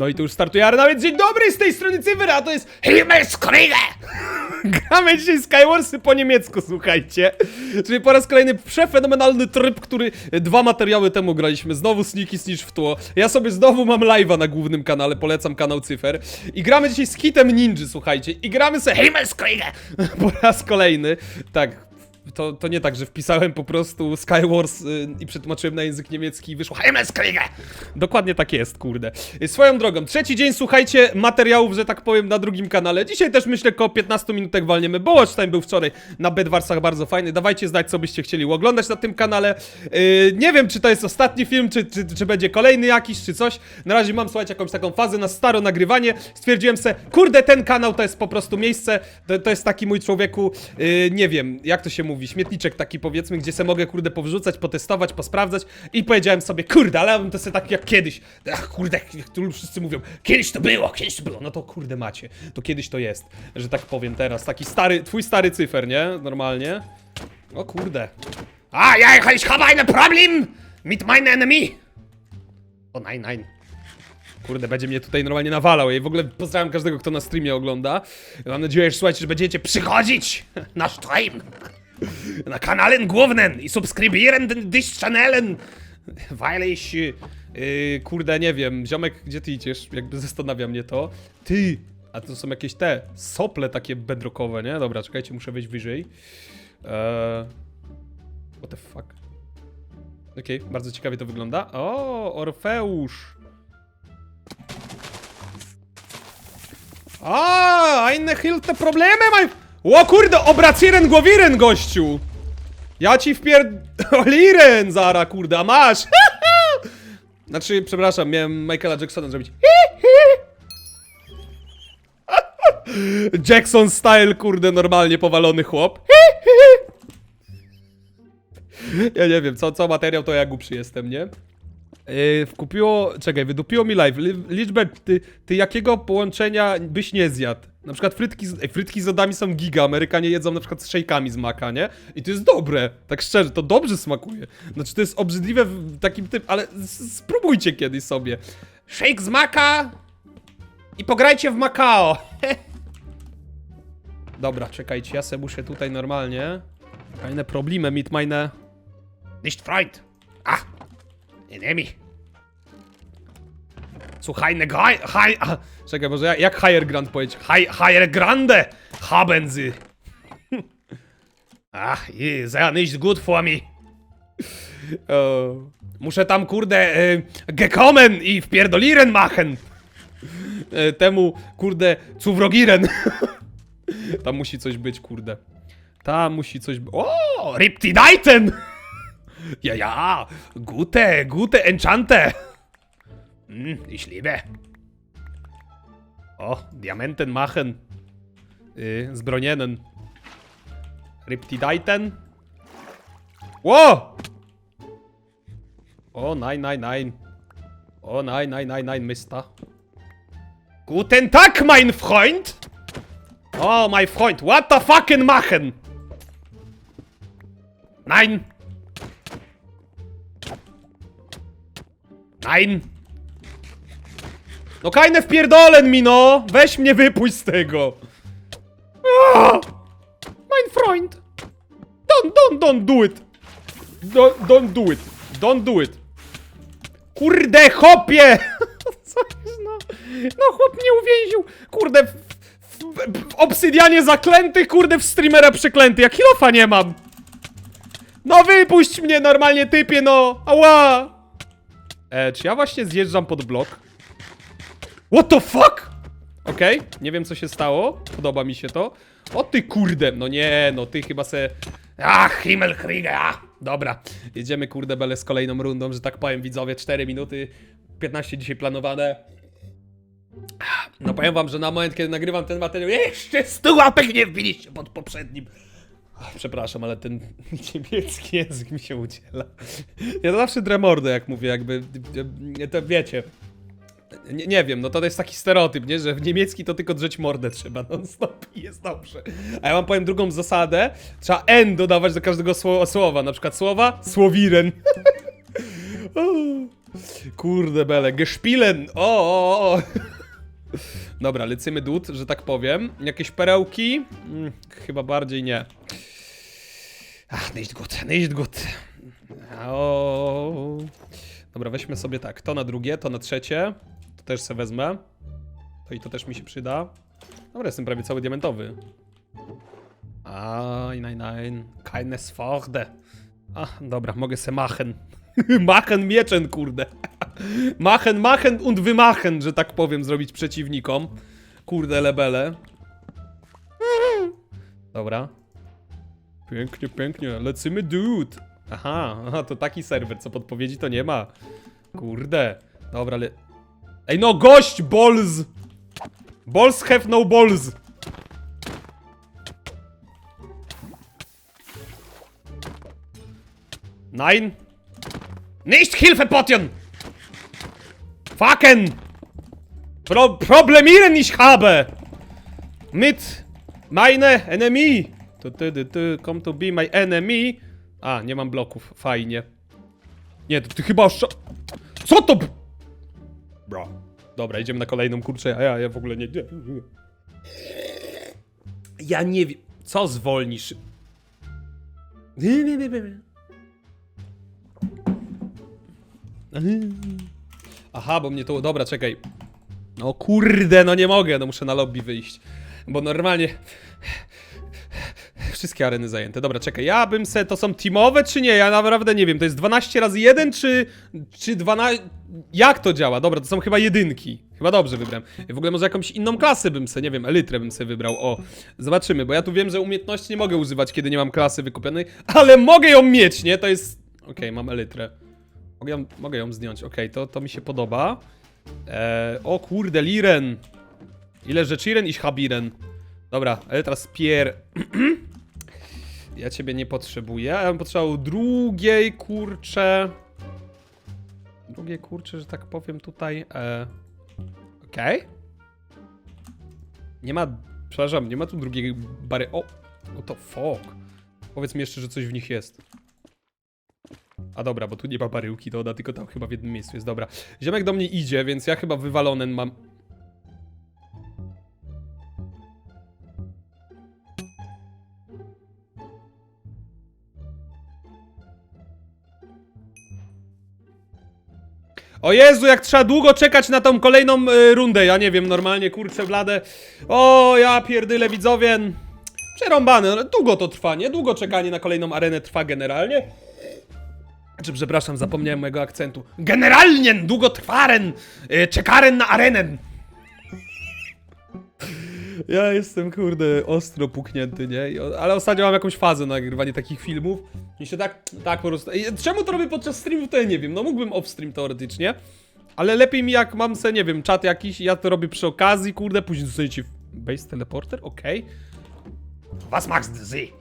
No i tu już startuje Arena, więc dzień dobry, z tej strony Cyber, a to jest Himmelskriege! Gramy dzisiaj Skywarsy po niemiecku, słuchajcie. Czyli po raz kolejny przefenomenalny tryb, który dwa materiały temu graliśmy. Znowu Sneaky Snitch w tło. Ja sobie znowu mam live'a na głównym kanale, polecam kanał Cyfer. I gramy dzisiaj z Kitem Ninja, słuchajcie. I gramy sobie Himmelskriege! Po raz kolejny. Tak, to, to nie tak, że wpisałem po prostu Skywars y, i przetłumaczyłem na język niemiecki i wyszło Himmelskriege! Dokładnie tak jest, kurde. Swoją drogą, trzeci dzień, słuchajcie, materiałów, że tak powiem, na drugim kanale. Dzisiaj też myślę, koło 15 minutek walniemy, bo Watch Time był wczoraj na Bedwarsach bardzo fajny. Dawajcie znać, co byście chcieli oglądać na tym kanale. Y, nie wiem, czy to jest ostatni film, czy, czy, czy będzie kolejny jakiś, czy coś. Na razie mam, słuchajcie, jakąś taką fazę na staro nagrywanie. Stwierdziłem se, kurde, ten kanał to jest po prostu miejsce, to, to jest taki mój człowieku, y, nie wiem, jak to się mówi, śmietniczek taki powiedzmy, gdzie se mogę, kurde, powrzucać, potestować, posprawdzać i powiedziałem sobie, kurde, ale ja bym to sobie tak jak kiedyś, ach, kurde, jak tu wszyscy mówią, kiedyś to było, kiedyś to było, no to kurde macie, to kiedyś to jest, że tak powiem teraz, taki stary, twój stary cyfer, nie, normalnie, o kurde, a, ja, ich habe ein Problem! Mit meinem enemy, o nein, nein, Kurde, będzie mnie tutaj normalnie nawalał. Ja w ogóle pozdrawiam każdego, kto na streamie ogląda. Mam nadzieję, że słuchajcie, że będziecie przychodzić na stream. Na kanalen głównym i subskrybieren dich channelen. Weil ich... Yy, kurde, nie wiem. Ziomek, gdzie ty idziesz? Jakby zastanawia mnie to. Ty! A to są jakieś te sople takie bedrockowe, nie? Dobra, czekajcie, muszę wejść wyżej. Eee... What the fuck? Okej, bardzo ciekawie to wygląda. O, Orfeusz! A, eine Hilfe Probleme, maj... O kurde, obraciren głowiren, gościu! Ja ci wpier... Oliren, zara, kurde, a masz! Znaczy, przepraszam, miałem Michaela Jacksona zrobić. Jackson style, kurde, normalnie powalony chłop. Ja nie wiem, co, co materiał, to ja głupszy jestem, nie? Yy, wkupiło, czekaj, wydupiło mi live. Li, liczbę, ty, ty jakiego połączenia byś nie zjadł? Na przykład frytki z, frytki z lodami są giga, Amerykanie jedzą na przykład z szejkami z maka, nie? I to jest dobre, tak szczerze, to dobrze smakuje. Znaczy to jest obrzydliwe w takim typ, ale spróbujcie kiedyś sobie. Shake z maka i pograjcie w Macao. Dobra, czekajcie, ja se muszę tutaj normalnie. Keine Probleme mit meine... Nicht Freund. Ah, Enemy. Słuchaj, High, high, a, Czekaj, może jak, Higher Grand powiedzieć? High, higher Grande haben sie. Ach, sehr nicht gut for me. O, muszę tam, kurde, e, gekommen i wpierdoliren machen. E, temu, kurde, cuwrogiren. Tam musi coś być, kurde. Tam musi coś być. O, Riptidaiten! Ja, ja, gute, gute Enchante. Hm, ich liebe. O, Diamanten machen. Yy, zbronienen. Riptidaiten. Ło! O, nein, nein, nein. O, nein, nein, nein, nein, Mister. Guten Tag, mein Freund! Oh, mein Freund, what the fucking machen? Nein! Nein! No kajne wpierdolen mi no! Weź mnie wypuść z tego! Ah! Mein Freund! Don't, don't, don't do it! Don't, don't do it! Don't do it! Kurde, chopie! No? No chłop mnie uwięził! Kurde, w, w, w obsydianie zaklęty, kurde, w streamera przeklęty! Ja kilofa nie mam! No wypuść mnie normalnie, typie, no! Ała! E, czy ja właśnie zjeżdżam pod blok? What the fuck? Okej, nie wiem co się stało. Podoba mi się to. O ty kurde, no nie, no ty chyba se... Ach, Himmelkriege, ach. Dobra, jedziemy kurde bele z kolejną rundą, że tak powiem widzowie, 4 minuty, 15 dzisiaj planowane. No powiem wam, że na moment, kiedy nagrywam ten materiał, jeszcze 100 łapek nie wbiliście pod poprzednim. Przepraszam, ale ten niemiecki język mi się udziela. Ja zawsze dremordę, jak mówię, jakby, to wiecie. Nie, nie wiem, no to jest taki stereotyp, nie? Że w niemiecki to tylko drzeć mordę trzeba non-stop i jest dobrze. A ja wam powiem drugą zasadę. Trzeba N dodawać do każdego sło słowa. Na przykład słowa słowiren. Kurde bele, gespielen! O, o, o! Dobra, lecimy dud, że tak powiem. Jakieś perełki? Mm, chyba bardziej nie. Ach, nicht gut, nicht gut. O. Dobra, weźmy sobie tak, to na drugie, to na trzecie. Też se wezmę. To i to też mi się przyda. Dobra, jestem prawie cały diamentowy. Aj, nein, nein. Keine Sforde. A, dobra, mogę se machen. machen mieczen, kurde. machen, machen und wymachen, że tak powiem, zrobić przeciwnikom. Kurde, lebele. Dobra. Pięknie, pięknie. Lecimy, dude. Aha, aha, to taki serwer, co podpowiedzi to nie ma. Kurde. Dobra, ale... Ej, no gość, balls! Balls have no balls! Nein! Nicht Hilfe, Potion! Fucken! Pro Problemieren ich habe! Mit meine enemy! Tu, tu, tu, tu, come to be my enemy! A, nie mam bloków, fajnie. Nie, to ty chyba oszcza... Co to? Bro. Dobra, idziemy na kolejną kurczę, a ja, ja w ogóle nie... Ja nie wiem... Co zwolnisz? Aha, bo mnie to... Dobra, czekaj. No kurde, no nie mogę, no muszę na lobby wyjść. Bo normalnie... Wszystkie areny zajęte. Dobra, czekaj, ja bym se... To są teamowe czy nie? Ja naprawdę nie wiem. To jest 12 razy 1 czy... Czy 12... Jak to działa? Dobra, to są chyba jedynki. Chyba dobrze wybrałem. W ogóle może jakąś inną klasę bym se, nie wiem, elytrę bym se wybrał. O, zobaczymy, bo ja tu wiem, że umiejętności nie mogę używać, kiedy nie mam klasy wykupionej, ale mogę ją mieć, nie? To jest... Okej, mam elytrę. Mogę ją, mogę ją zdjąć, okej, to, to mi się podoba. Eee, o kurde, Liren. Ile rzeczy Liren i Habiren. Dobra, ale teraz pier... ja ciebie nie potrzebuję, ja bym potrzebował drugiej, kurcze... Drugiej, kurcze, że tak powiem tutaj... E... Okej. Nie ma... Przepraszam, nie ma tu drugiej bary... O! No to fuck. Powiedz mi jeszcze, że coś w nich jest. A dobra, bo tu nie ma baryłki, to ona tylko tam chyba w jednym miejscu jest. Dobra. Ziomek do mnie idzie, więc ja chyba wywalony mam. O Jezu, jak trzeba długo czekać na tą kolejną y, rundę. Ja nie wiem, normalnie, kurczę blade. O, ja pierdyle widzowie. Przerąbane, długo to trwa, nie? Długo czekanie na kolejną arenę trwa generalnie. Czy przepraszam, zapomniałem mojego akcentu. Generalnie długotrwaren, y, czekaren na arenę. Ja jestem, kurde, ostro puknięty, nie? I Ale ostatnio mam jakąś fazę na nagrywanie takich filmów. I się tak, tak po prostu... Ej, Czemu to robię podczas streamów, to ja nie wiem. No mógłbym off-stream teoretycznie. Ale lepiej mi jak mam se, nie wiem, czat jakiś i ja to robię przy okazji, kurde, później dostajecie base teleporter, okej. Was machst du!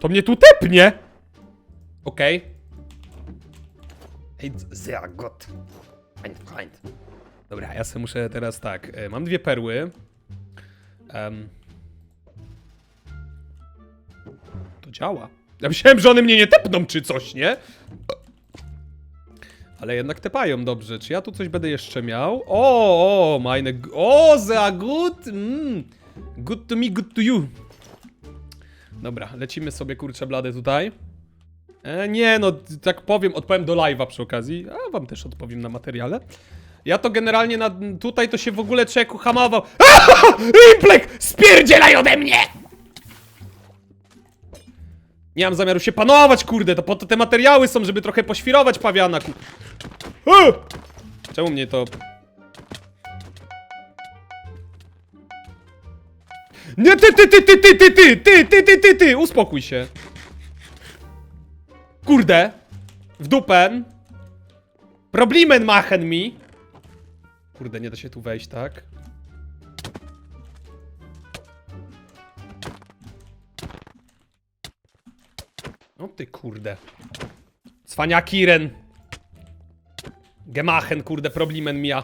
To mnie tu tepnie! Okej. Hey, sehr gut. Mein Freund. Dobra, ja sobie muszę teraz tak. e, Mam dwie perły. Em. To działa. Ja myślałem, że one mnie nie tepną czy coś, nie? Ale jednak tepają dobrze. Czy ja tu coś będę jeszcze miał? O, o, meine... g- O, sehr gut! Mm. Good to me, good to you. Dobra, lecimy sobie kurczę blady tutaj. E, nie, no, tak powiem, odpowiem do live'a przy okazji, a wam też odpowiem na materiale. Ja to generalnie na, tutaj to się w ogóle czeku hamował. Rimplek! Spierdzielaj ode mnie! Nie mam zamiaru się panować, kurde, to po to te materiały są, żeby trochę poświrować pawiana, ku... E! Czemu mnie to... Nie, ty, ty, ty, ty, ty, ty, ty, ty, ty, ty, ty, ty, uspokój się. Kurde. W dupę. Problemen machen mi. Kurde, nie da się tu wejść, tak? No ty kurde. Cwaniakiren. Gemachen, kurde, problemen mia.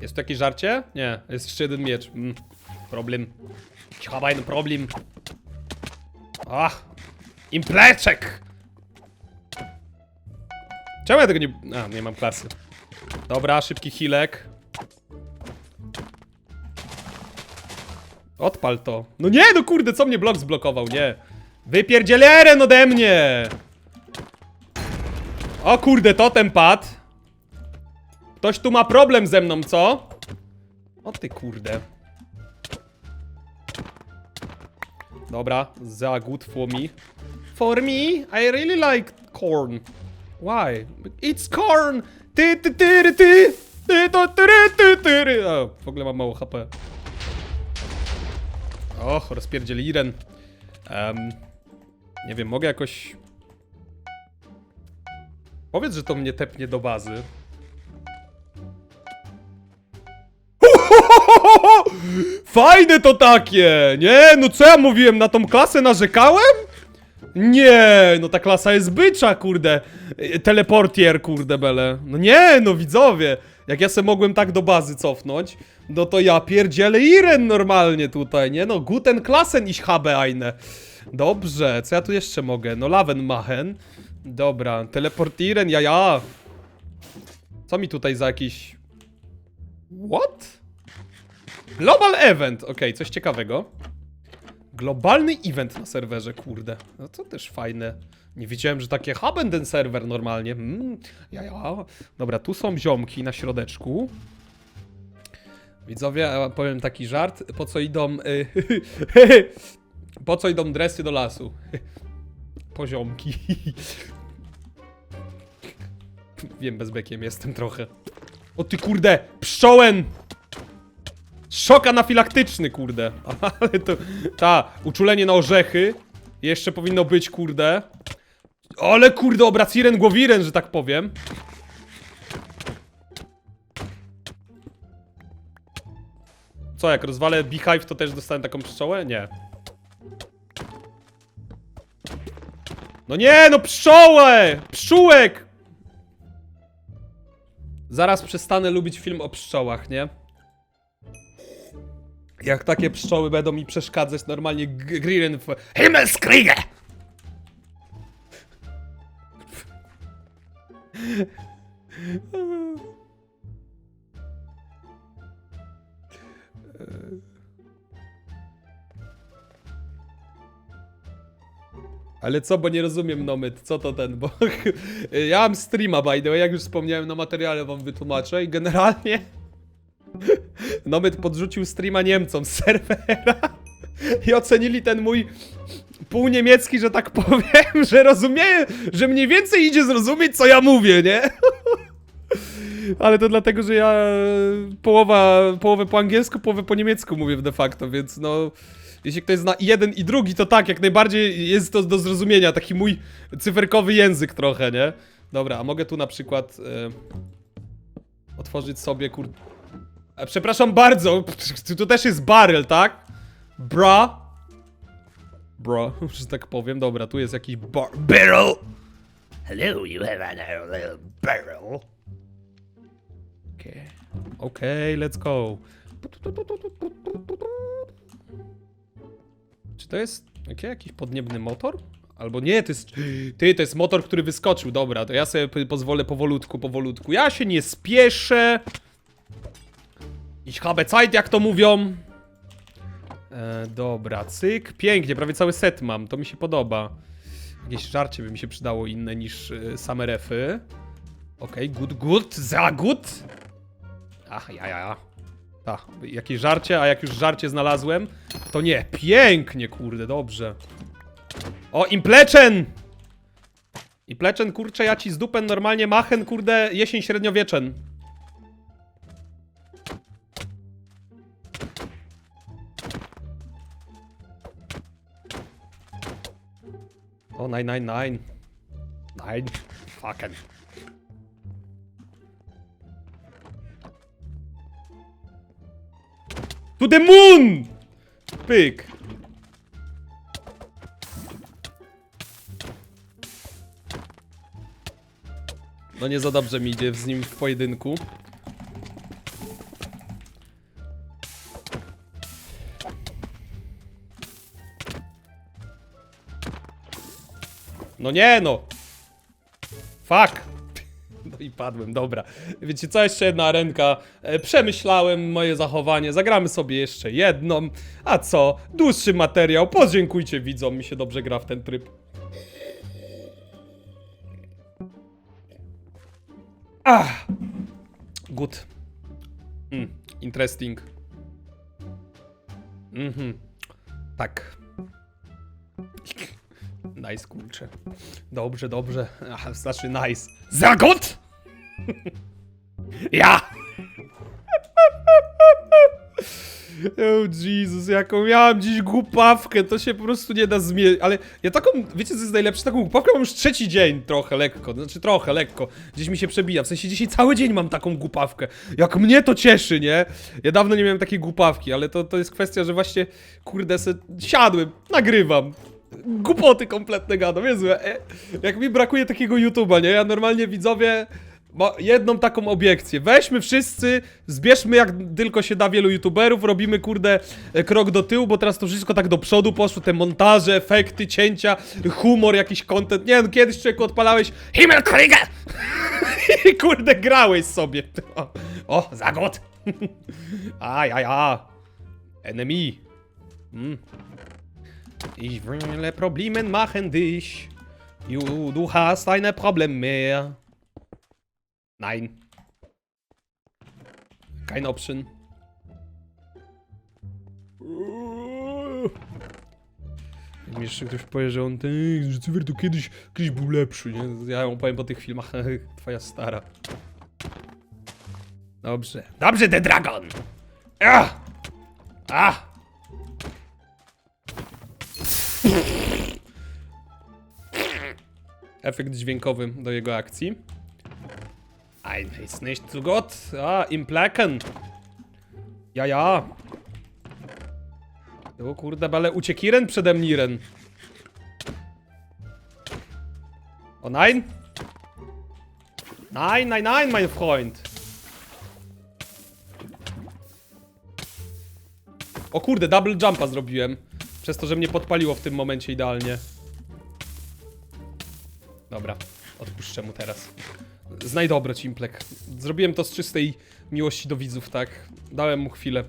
Jest tu jakieś żarcie? Nie, jest jeszcze jeden miecz. Mm. Problem. Ich habe Problem. Ach. Impleczek! Czemu ja tego nie... A, nie mam klasy. Dobra, szybki hilek. Odpal to. No nie, no kurde, co mnie blok zblokował, nie. Wypierdzieleren ode mnie! O kurde, totem padł. Ktoś tu ma problem ze mną, co? O ty kurde. Dobra, za good for me. For me, I really like corn. Why? It's corn! Ty, ty, ty, ty, ty! To, ty, ty, ty, ty. O, w ogóle mam mało HP. Och, rozpierdzieli Iren. Em, nie wiem, mogę jakoś... Powiedz, że to mnie tepnie do bazy. Fajne to takie! Nie, no co ja mówiłem, na tą klasę narzekałem? Nie, no ta klasa jest bycza, kurde. E, Teleportier, kurde, bele. No nie, no widzowie. Jak ja se mogłem tak do bazy cofnąć, no to ja pierdzielę Iren normalnie tutaj, nie? No, guten Klassen ich habe eine. Dobrze, co ja tu jeszcze mogę? No, Laven machen. Dobra, teleportieren, ja, ja. Co mi tutaj za jakiś... What? Global Event, okej, coś ciekawego. Globalny event na serwerze, kurde. No to też fajne. Nie wiedziałem, że takie haben ten serwer normalnie. Mm, ja, ja. Dobra, tu są ziomki na środeczku. Widzowie, powiem taki żart. Po co idą... y, po co idą dresy do lasu? Poziomki. Wiem, bezbekiem jestem trochę. O ty kurde, pszczołem! Szok anafilaktyczny, kurde. Ale to... Ta, uczulenie na orzechy. Jeszcze powinno być, kurde. Ale kurde, obraciren głowiren, że tak powiem. Co, jak rozwalę Beehive, to też dostanę taką pszczołę? Nie. No nie, no pszczołę! Pszczółek! Zaraz przestanę lubić film o pszczołach, nie? Jak takie pszczoły będą mi przeszkadzać, normalnie Grillen w Himmelskriege! Ale co, bo nie rozumiem Nomyt, co to ten, bo ja mam streama by the way, jak już wspomniałem na materiale wam wytłumaczę i generalnie Nomyt podrzucił streama Niemcom z serwera i ocenili ten mój pół niemiecki, że tak powiem, że rozumieje, że mniej więcej idzie zrozumieć, co ja mówię, nie? Ale to dlatego, że ja połowa, połowę po angielsku, połowę po niemiecku mówię de facto, więc no... Jeśli ktoś zna jeden i drugi, to tak, jak najbardziej jest to do zrozumienia, taki mój cyferkowy język trochę, nie? Dobra, a mogę tu na przykład e, otworzyć sobie, kur... E, przepraszam bardzo, tu też jest barrel, tak? Bra. Bra, że tak powiem. Dobra, tu jest jakiś bar... Barrel! Hello, you have a little barrel. Okej, okay, let's go. Czy to jest okay, jakiś podniebny motor? Albo nie, to jest... Ty, to jest motor, który wyskoczył. Dobra, to ja sobie pozwolę powolutku, powolutku. Ja się nie spieszę. Idź habe Zeit, jak to mówią. E, dobra, cyk. Pięknie, prawie cały set mam, to mi się podoba. Jakieś żarcie by mi się przydało inne niż y, same refy. Okej, okay, good, good, za good. Ach, ja, ja, ja. Ta, jakieś żarcie, a jak już żarcie znalazłem, to nie. Pięknie, kurde, dobrze. O, impleczen! Impleczen, kurczę, ja ci z dupen normalnie machen, kurde, jesień średniowieczen. O, nine, nine, nine. Nine. Fucking. To the moon! Pyk. No nie za dobrze mi idzie z nim w pojedynku. No nie no! Fuck! No i padłem, dobra. Wiecie co, jeszcze jedna arenka. E, Przemyślałem moje zachowanie, zagramy sobie jeszcze jedną. A co? Dłuższy materiał, podziękujcie widzom, mi się dobrze gra w ten tryb. Ah! Good. Mm, interesting. Mhm. Tak. Nice, kurczę. Dobrze, dobrze. Aha, znaczy nice. Zagot! ja! Oh Jesus, jaką miałem dziś głupawkę, to się po prostu nie da zmienić, ale ja taką, wiecie co jest najlepsze, taką głupawkę mam już trzeci dzień, trochę lekko, znaczy trochę lekko, gdzieś mi się przebija, w sensie dzisiaj cały dzień mam taką głupawkę, jak mnie to cieszy, nie? Ja dawno nie miałem takiej głupawki, ale to, to jest kwestia, że właśnie, kurde, se siadłem, nagrywam, głupoty kompletne gadam, Jezu, e, jak mi brakuje takiego YouTube'a, nie? Ja normalnie widzowie ma jedną taką obiekcję. Weźmy wszyscy, zbierzmy jak tylko się da wielu YouTuberów, robimy kurde e, krok do tyłu, bo teraz to wszystko tak do przodu poszło, te montaże, efekty, cięcia, humor, jakiś content. Nie no, kiedyś człowieku odpalałeś Himmelkriege! I kurde grałeś sobie. O, o zagot! A, ja, ja. Enemy. Mm. Ich will Problemen machen dich. Du, du hast eine Problem mehr. Nein. Kein Option. Mi jeszcze ktoś powie, że on ten, że Cywer to kiedyś, kiedyś był lepszy, nie? Ja ją powiem po tych filmach, twoja stara. Dobrze. Dobrze, The Dragon! Ah! Ah! Efekt dźwiękowy do jego akcji. Ein ist nicht zu Gott. Ah, im Placken. Ja, ja. O kurde, ale uciekiren przede mniren. O nein. Nein, nein, nein, mein Freund. O kurde, double jumpa zrobiłem. Przez to, że mnie podpaliło w tym momencie idealnie. Dobra, odpuszczę mu teraz. Znaj dobro, Cimplek. Zrobiłem to z czystej miłości do widzów, tak? Dałem mu chwilę.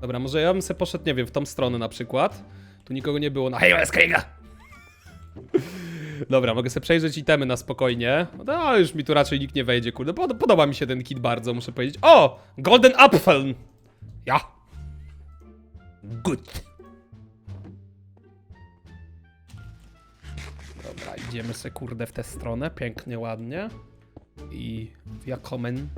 Dobra, może ja bym se poszedł, nie wiem, w tą stronę na przykład. Tu nikogo nie było na Himmelskriege! Dobra, mogę sobie przejrzeć itemy na spokojnie. No, już mi tu raczej nikt nie wejdzie, kurde. Pod podoba mi się ten kit bardzo, muszę powiedzieć. O! Golden Apfel! Ja! Good! Idziemy se kurde w tę stronę, pięknie, ładnie. I willkommen.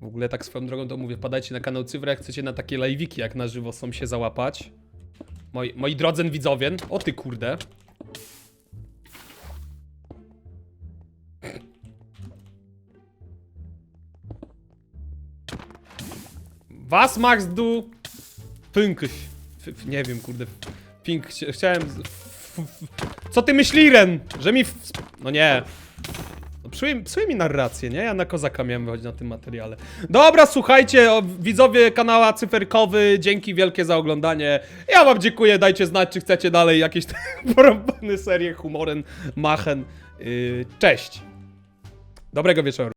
W ogóle tak swoją drogą to mówię, padajcie na kanał Cywra, jak chcecie na takie live'iki jak na żywo są się załapać. Moi, moi drodzy widzowie, o ty kurde. Was Max du f- Nie wiem, kurde. Pink. chcia- Chciałem. Co ty myśli, Ren? Że mi. No nie. No, Psuje, psuje mi narrację, nie? Ja na kozaka miałem wychodzić na tym materiale. Dobra, słuchajcie, o, widzowie kanała Cyferkowy, dzięki wielkie za oglądanie. Ja wam dziękuję, dajcie znać, czy chcecie dalej jakieś porąbane serie humorem, machen. Yy, cześć. Dobrego wieczoru.